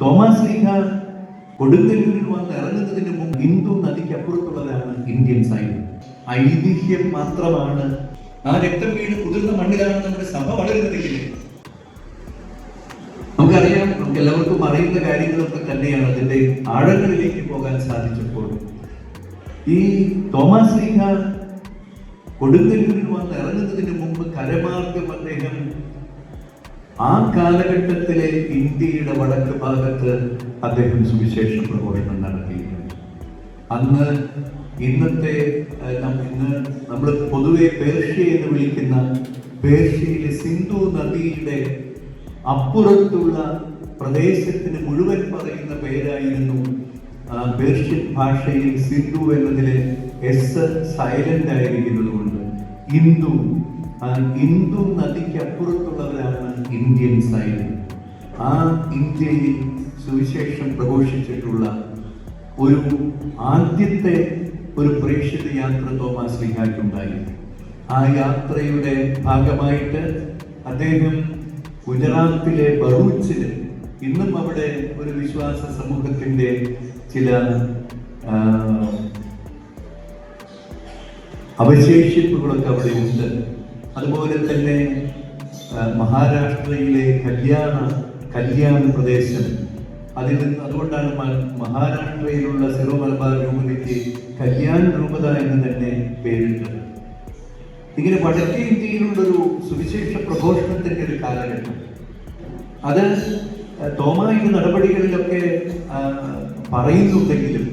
Thomas ലീഹ കൊടുങ്ങല്ലൂരിൽ വന്ന് ഇറങ്ങുന്നതിന് മുമ്പ് ഹിന്ദു നദിക്കപ്പുറത്തുള്ളതാണ് ഇന്ത്യൻ സൈന്യം. ഐതിഹ്യം മാത്രമാണ്. ആ രക്തം വീണ് കുതിർന്ന മണ്ണിലാണ് നമ്മുടെ സഭ വളരുന്നതെങ്കിൽ നമുക്കറിയാം നമുക്ക് എല്ലാവർക്കും അറിയുന്ന കാര്യങ്ങളൊക്കെ തന്നെയാണ് അതിന്റെ ആഴങ്ങളിലേക്ക് പോകാൻ സാധിച്ചപ്പോൾ. ഈ തോമസ് ലീഹ കൊടുങ്ങല്ലൂരിൽ വന്ന് ഇറങ്ങുന്നതിന് മുമ്പ് കരമാർഗം അദ്ദേഹം ആ കാലഘട്ടത്തിലെ ഇന്ത്യയുടെ വടക്ക് ഭാഗത്ത് അദ്ദേഹം സുവിശേഷ പ്രഘോഷണം നടത്തിയിട്ടുണ്ട്. അന്ന് ഇന്നത്തെ ഇന്ന് നമ്മൾ പൊതുവെ പേർഷ്യ എന്ന് വിളിക്കുന്ന പേർഷ്യയിലെ സിന്ധു നദിയുടെ അപ്പുറത്തുള്ള പ്രദേശത്തിന് മുഴുവൻ പറയുന്ന പേരായിരുന്നു പേർഷ്യൻ ഭാഷയിൽ സിന്ധു എന്നതിലെ എസ് സൈലന്റ് ആയിരിക്കുന്നതുകൊണ്ട്. ഇന്ദു. ഹിന്ദു നദിക്കപ്പുറത്തുള്ളവരാണ് ഇന്ത്യൻ സൈന്യം ആ ഇന്ത്യയിൽ സുവിശേഷം പ്രഘോഷിച്ചിട്ടുള്ള ഒരു ആദ്യത്തെ ഒരു പ്രേക്ഷിത യാത്ര തോമസ് ലിഹാക്കുണ്ടായി ആ യാത്രയുടെ ഭാഗമായിട്ട് അദ്ദേഹം ഗുജറാത്തിലെ ബറൂച്ചിൽ ഇന്നും അവിടെ ഒരു വിശ്വാസ സമൂഹത്തിന്റെ ചില അവശേഷിപ്പുകളൊക്കെ അവിടെ ഉണ്ട്. അതുപോലെ തന്നെ മഹാരാഷ്ട്രയിലെ കല്യാണ കല്യാണ പ്രദേശം. അതിൽ അതുകൊണ്ടാണ് മഹാരാഷ്ട്രയിലുള്ള സിറോ മലബാർ രൂപതയ്ക്ക് കല്യാൺ രൂപത എന്ന് തന്നെ പേരിട്ടത്. ഇങ്ങനെ വടക്കേ ഇന്ത്യയിലുള്ളൊരു സുവിശേഷ പ്രഘോഷണത്തിന്റെ ഒരു കാലഘട്ടം. അത് തോമായുടെ നടപടികളിലൊക്കെ പറയുന്നുണ്ടെങ്കിലും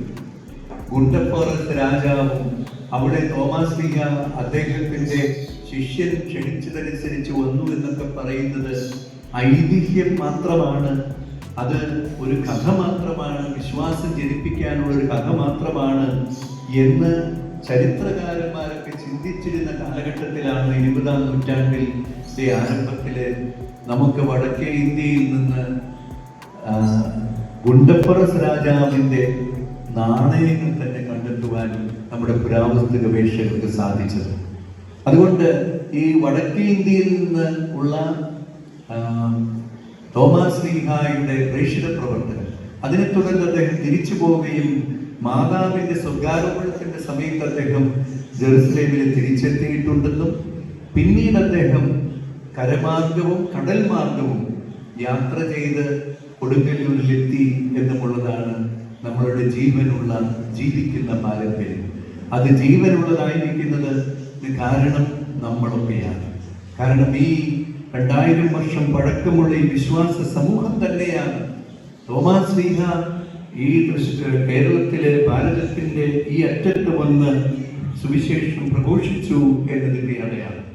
ഗുണ്ടഫോറസ് രാജാവും അവിടെ തോമസ് ലീഗ അദ്ദേഹത്തിന്റെ ശിഷ്യൻ ക്ഷണിച്ചതനുസരിച്ച് വന്നു എന്നൊക്കെ പറയുന്നത് ഐതിഹ്യം മാത്രമാണ്. അത് ഒരു കഥ മാത്രമാണ്. വിശ്വാസം ജനിപ്പിക്കാനുള്ള ഒരു കഥ മാത്രമാണ് എന്ന് ചരിത്രകാരന്മാരൊക്കെ ചിന്തിച്ചിരുന്ന കാലഘട്ടത്തിലാണ് ഇരുപതാം നൂറ്റാണ്ടിന്റെ ആരംഭത്തിൽ നമുക്ക് വടക്കേ ഇന്ത്യയിൽ നിന്ന് ഗുണ്ടപ്പറസ് രാജാവിന്റെ നാണയങ്ങൾ തന്നെ കണ്ടെത്തുവാൻ നമ്മുടെ പുരാവസ്തു ഗവേഷകർക്ക് സാധിച്ചത്. അതുകൊണ്ട് ഈ വടക്കേ ഇന്ത്യയിൽ നിന്ന് ഉള്ള തോമസ് ലീഹായുടെ പ്രേക്ഷിത പ്രവർത്തനം അതിനെ തുടർന്ന് അദ്ദേഹം തിരിച്ചു പോവുകയും മാതാവിന്റെ സ്വർഗാരോപണത്തിന്റെ സമയത്ത് അദ്ദേഹം ജെറുസലേമിൽ തിരിച്ചെത്തിയിട്ടുണ്ടെന്നും പിന്നീട് അദ്ദേഹം കരമാർഗവും കടൽ മാർഗവും യാത്ര ചെയ്ത് കൊടുങ്ങല്ലൂരിലെത്തി എന്നുമുള്ളതാണ് നമ്മളുടെ ജീവനുള്ള ജീവിക്കുന്ന പാരമ്പര്യം. അത് ജീവനുള്ളതായിരിക്കുന്നത് കാരണം നമ്മളൊക്കെയാണ്. കാരണം ഈ രണ്ടായിരം വർഷം പഴക്കമുള്ള ഈ വിശ്വാസ സമൂഹം തന്നെയാണ്. തോമാസ് ലീഹ ഈ കേരളത്തിലെ ഭാരതത്തിന്റെ ഈ അറ്റത്ത് വന്ന് സുവിശേഷം പ്രഘോഷിച്ചു എന്നതിന്റെ അടയാളം.